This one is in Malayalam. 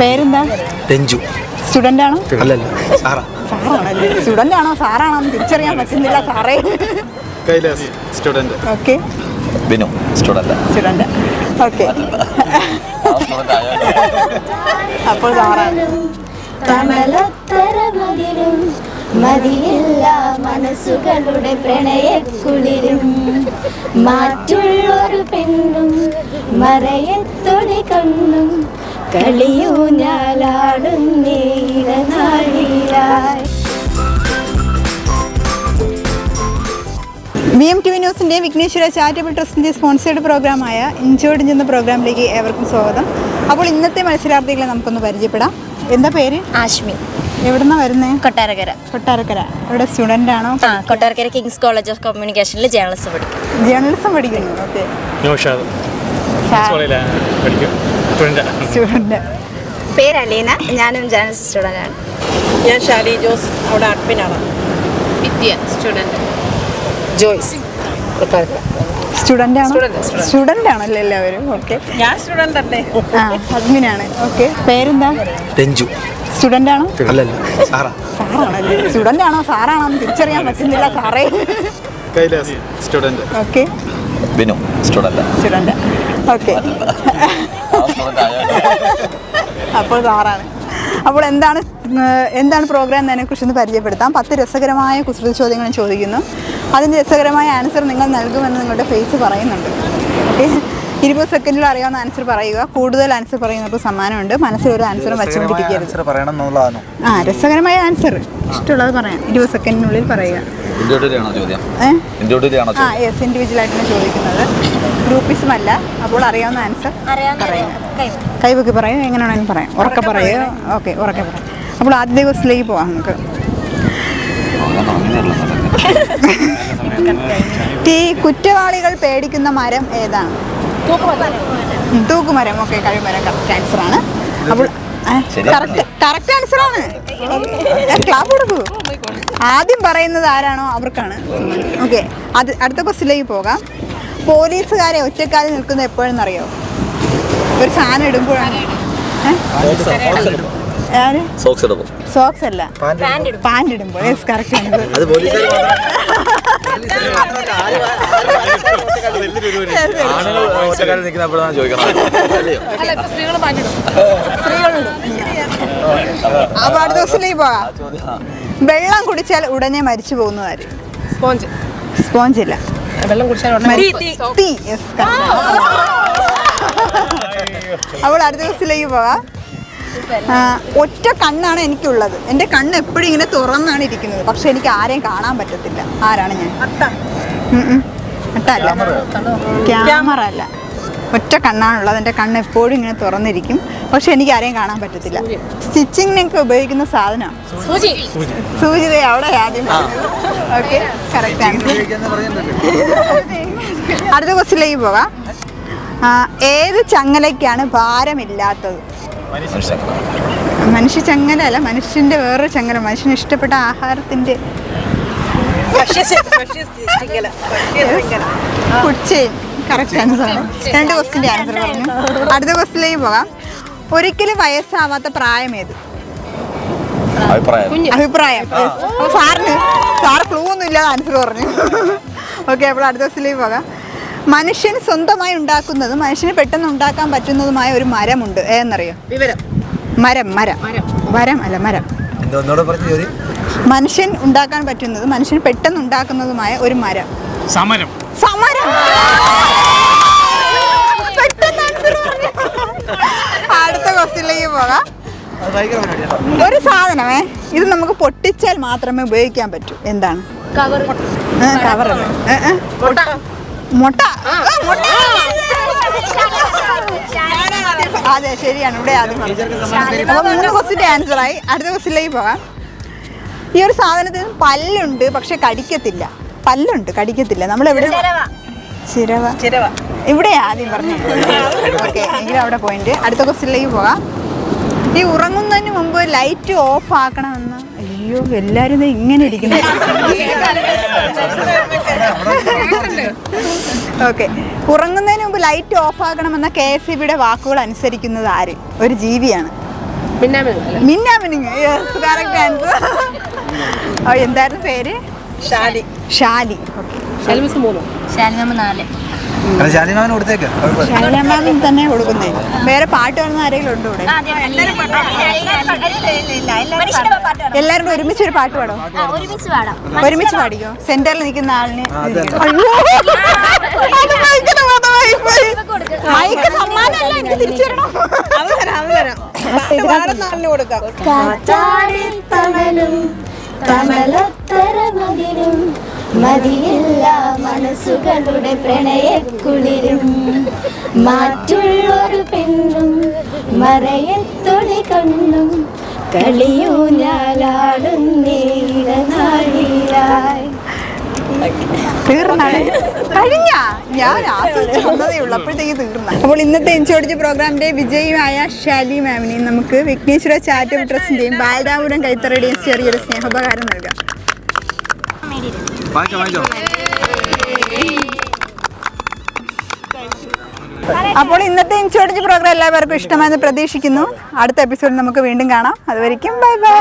പേരെന്താ? രഞ്ജു. സ്റ്റുഡന്റ് ആണോ അല്ലല്ല സാറാ. സ്റ്റുഡന്റ് ആണോ സാറാണോ തിരിച്ചറിയാൻ പറ്റുന്നില്ല സാറേ. Kailas student. Okay. Binu student. Student. Okay. അപ്പോൾ കമലത്തരമതിലും മതിയില്ല മനസ്സുകളുടെ പ്രണയക്കുളിരും. മാറ്റുള്ളൊരു പെണ്ണും മറയത്തൊടി കണ്ണും കളിയൂഞ്ഞാലാടുന്നേ ഇടനാഴിയിലായി ബി എം ടി വി ന്യൂസിന്റെ വിഘ്നേശ്വര ചാരിറ്റബിൾ ട്രസ്റ്റിന്റെ സ്പോൺസേഡ് പ്രോഗ്രാമായ ഇൻജോർഡ് എന്ന പ്രോഗ്രാമിലേക്ക് ഏവർക്കും സ്വാഗതം. അപ്പോൾ ഇന്നത്തെ മത്സരാർത്ഥികളെ നമുക്കൊന്ന് പരിചയപ്പെടാം. എന്താ പേര്? ആഷ്മി എവിടുന്നാ വരുന്നേ? കൊട്ടാരക്കര. കൊട്ടാരക്കര. ഇവിടെ സ്റ്റുഡന്റ് ആണോ? ആ കൊട്ടാരക്കര കിങ്സ് കോളേജ് ഓഫ് കമ്മ്യൂണിക്കേഷനിൽ ജേർണലിസം പഠിക്കും. ജേർണലിസം പഠിക്കുന്നു. ഓക്കെ നൗഷാദ് കോളേജിലാണ് പഠിക്കും സ്റ്റുഡന്റ്. സ്റ്റുഡന്റ്. പേര് അലീന ഞാനും ജേർണലിസ്റ്റ് സ്റ്റുഡന്റ് ആണ്. ഞാൻ ഷാലി ജോസ് അവിടെ അഡ്മിനാണ് വിദ്യ സ്റ്റുഡന്റ്. ജോയ്സ്. സ്റ്റുഡന്റ് ആണോ? സ്റ്റുഡന്റ് ആണല്ലോ എല്ലാവരും? ഓക്കെ. ഞാൻ സ്റ്റുഡന്റ് അല്ലേ? ആ അഡ്മിനാണ് ഓക്കെ. പേരെന്താ? രഞ്ജു. സ്റ്റുഡന്റ് ആണോ? അല്ലല്ല സാറാ. സാറാണല്ലേ. സ്റ്റുഡന്റ് ആണോ? സാറാണോ തിരിച്ചറിയാൻ പറ്റുന്നില്ല സാറേ. Kailas student. Okay. Binu student. Student. Okay. അപ്പോൾ സാറാണ്. അപ്പോൾ എന്താണ് എന്താണ് പ്രോഗ്രാം എന്നതിനെ കുറിച്ചൊന്ന് പരിചയപ്പെടുത്താം. പത്ത് രസകരമായ കുസൃതി ചോദ്യങ്ങൾ ചോദിക്കുന്നു. അതിന്റെ രസകരമായ ആൻസർ നിങ്ങൾ നൽകുമെന്ന് നിങ്ങളുടെ ഫേസ് പറയുന്നുണ്ട്. ഓക്കെ ഇരുപത് സെക്കൻഡിൽ അറിയാവുന്ന ആൻസർ പറയുക. കൂടുതൽ ആൻസർ പറയുന്നവർക്ക് സമ്മാനമുണ്ട്. മനസ്സിൽ ഒരു ആൻസറും വെച്ചുകൊണ്ടിരിക്കരുത്. ആൻസർ പറയണം എന്നുള്ളതാണോ? ആ രസകരമായ ആൻസർ ഇഷ്ടമുള്ളത് പറയാം. ഇരുപത് സെക്കൻഡിനുള്ളിൽ പറയുക. ഇൻഡിവിജ്വൽ ആയിട്ടാണ് ചോദിക്കുന്നത്. ഗ്രൂപ്പിസം അല്ല. അപ്പോൾ അറിയാവുന്ന ആൻസർ കൈവക്കി. പറയൂ എങ്ങനെയാണെങ്കിലും പറയാം. ഉറക്കെ പറയൂ. ഓക്കെ ഉറക്കെ പറയാം. അപ്പോൾ ആദ്യ ദിവസത്തിലേക്ക് പോവാം നമുക്ക്. ഈ കുറ്റവാളികൾ പേടിക്കുന്ന മരം ഏതാണ്? തൂക്കുമരം. ഓക്കെ കഴിമരം കറക്റ്റ് ആൻസർ ആണ്. അപ്പോൾ കറക്റ്റ് ആൻസർ ആണ്. ക്ലാപ്പ് കൊടുക്കൂ ആദ്യം പറയുന്നത് ആരാണോ അവർക്കാണ്. ഓക്കെ അത് അടുത്ത ക്വസ്റ്റിലേക്ക് പോകാം. പോലീസുകാരെ ഒറ്റക്കാലിൽ നിൽക്കുന്നത് എപ്പോഴെന്നറിയോ? ഒരു സാധനം ഇടുമ്പോഴാണ്? സോക്സ് സോക്സ് അല്ല പാന്റ് ഇടുമ്പോൾ യെസ് കറക്റ്റ് അടുത്ത പോകാം വെള്ളം കുടിച്ചാൽ ഉടനെ മരിച്ചു പോകുന്നതാര് സ്പോഞ്ച്. സ്പോഞ്ച് ഇല്ല. വെള്ളം കുടിച്ചാൽ correct. അടുത്ത ദിവസത്തിലേക്ക് ആ, ഒറ്റ കണ്ണാണ് എനിക്കുള്ളത്. എന്റെ കണ്ണ് എപ്പോഴും ഇങ്ങനെ തുറന്നാണ് ഇരിക്കുന്നത്. പക്ഷെ എനിക്ക് ആരെയും കാണാൻ പറ്റത്തില്ല. ആരാണ് ഞാൻ. അട്ടല്ല ക്യാമറ അല്ല. ഒറ്റ കണ്ണാണുള്ളത്. എന്റെ കണ്ണ് എപ്പോഴും ഇങ്ങനെ തുറന്നിരിക്കും. പക്ഷെ എനിക്ക് ആരെയും കാണാൻ പറ്റത്തില്ല. സ്റ്റിച്ചിങ്ങിനൊക്കെ ഉപയോഗിക്കുന്ന സാധനമാണ് സൂചി. സൂചിത അവിടെ ആദ്യം. ഓക്കെ കറക്റ്റാണ് അടുത്ത ക്വസ്റ്റിലേക്ക് പോകാം. ആ, ഏത് ചങ്ങലയ്ക്കാണ് ഭാരമില്ലാത്തത്? മനുഷ്യ ചങ്ങല അല്ല മനുഷ്യന്റെ വേറൊരു ചങ്ങല. മനുഷ്യന് ഇഷ്ടപ്പെട്ട ആഹാരത്തിന്റെ കുച്ചേൻ കറക്റ്റ് ആൻസർ ആണ്. രണ്ട് ക്വസ്റ്റിന്റെ ആൻസർ പറഞ്ഞു. അടുത്ത ക്വസ്റ്റിലേക്ക് പോകാം. ഒരിക്കലും വയസ്സാവാത്ത പ്രായം ഏത്? അഭിപ്രായം. അഭിപ്രായം. അപ്പോൾ സാറിന് സാർ ക്ലൂ ഒന്നും ഇല്ലാതെ ആൻസർ പറഞ്ഞു. ഓക്കെ അപ്പോൾ അടുത്ത ദിവസത്തിലേക്ക് പോകാം. മനുഷ്യൻ സ്വന്തമായി ഉണ്ടാക്കുന്നതും മനുഷ്യന് പെട്ടെന്ന് ഉണ്ടാക്കാൻ പറ്റുന്നതുമായ ഒരു മരമുണ്ട്. ഏതെന്നറിയോ? വിവരം. മരം മരം. മരം. അല്ല മരം. മനുഷ്യൻ ഉണ്ടാക്കാൻ പറ്റുന്നത് മനുഷ്യന് പെട്ടെന്ന് ഉണ്ടാക്കുന്നതുമായ ഒരു മരം. സമരം. സമരം പെട്ടെന്ന് answer പറഞ്ഞു. അടുത്ത ക്വസ്റ്റ്യനിലേക്ക് പോകാം. ഒരു സാധനമേ ഇത് നമുക്ക് പൊട്ടിച്ചാൽ മാത്രമേ ഉപയോഗിക്കാൻ പറ്റൂ. എന്താണ്? കവർ മുട്ട. മുട്ട? അതെ ശരിയാണ്. ഇവിടെ ആദ്യം. അപ്പൊ മൂന്ന് ക്വസ്റ്റിന്റെ ആൻസർ ആയി. അടുത്ത ക്വസ്റ്റിലേക്ക് പോകാം. ഈ ഒരു സാധനത്തിന് പല്ലുണ്ട് പക്ഷെ കടിക്കത്തില്ല. പല്ലുണ്ട് കടിക്കത്തില്ല. നമ്മൾ എവിടെ ചിരവ. ചിരവ. ഇവിടെ ആദ്യം പറഞ്ഞു. ഓക്കെ എങ്കിലും അവിടെ പോയിന്റ് അടുത്ത ക്വസ്റ്റിലേക്ക് പോകാം. ഈ ഉറങ്ങുന്നതിന് മുമ്പ് ലൈറ്റ് ഓഫ് ആക്കണമെന്ന്. അയ്യോ എല്ലാരും ഇങ്ങനെ ഇരിക്കുന്നു. ഓക്കെ ഉറങ്ങുന്നതിന് മുമ്പ് ലൈറ്റ് ഓഫ് ആക്കണമെന്ന കെ എസ് ഇ ബിയുടെ വാക്കുകൾ അനുസരിക്കുന്നത് ആര്? ഒരു ജീവിയാണ്. മിന്നാമിനിങ് കറക്റ്റ് ആൻസർ ഓ എന്തായിരുന്നു പേര്? ഷാലി. ഷാലി. ഓക്കെ ഷെൽമിസ് മൂന്ന്? ശാലിമ നാല്. അല്ല ഷാലിമാമന് കൊടുത്തേക്ക്. കുഴപ്പമില്ല. തന്നെ കൊടുക്കുന്നേ. വേറെ പാട്ട് വരുന്ന ആരെങ്കിലും ഉണ്ടോ ഇവിടെ? എല്ലാവരും ഒരുമിച്ച് ഒരു പാട്ട് പാടോ? ഒരുമിച്ച് പാടാം. ഒരുമിച്ച് പാടിക്കോ? സെന്ററിൽ നിൽക്കുന്ന ആളിന് കൊടുക്കാം. കമലത്തരമതിലും മതിയില്ല മനസ്സുകളുടെ പ്രണയക്കുളിരും മാറ്റുള്ളൊരു പെണ്ണും മറയത്തൊളി കണ്ണും കളിയൂ തീർന്നാണ്. കഴിഞ്ഞ. ഞാൻ ആസ്വദിച്ച് വന്നതേ ഉള്ളൂ. അപ്പോഴത്തേക്ക് തീർന്ന. അപ്പോൾ ഇന്നത്തെ എൻചോടിച്ച് പ്രോഗ്രാമിന്റെ വിജയമായ ഷാലി മാമിനെയും നമുക്ക് വിഘ്നേശ്വര ചാറ്റ് ട്രസ്റ്റിന്റെയും ബാലരാപുരം കൈത്തറയുടെയും ചെറിയൊരു സ്നേഹോപകാരം നൽകാം. വാങ്ങിച്ചോ വാങ്ങിച്ചോ. അപ്പോൾ ഇന്നത്തെ ഇൻഷുറൻസ് പ്രോഗ്രാം എല്ലാവർക്കും ഇഷ്ടമായെന്ന് പ്രതീക്ഷിക്കുന്നു. അടുത്ത എപ്പിസോഡിൽ നമുക്ക് വീണ്ടും കാണാം. അതുവരെയ്ക്കും ബൈ ബൈ.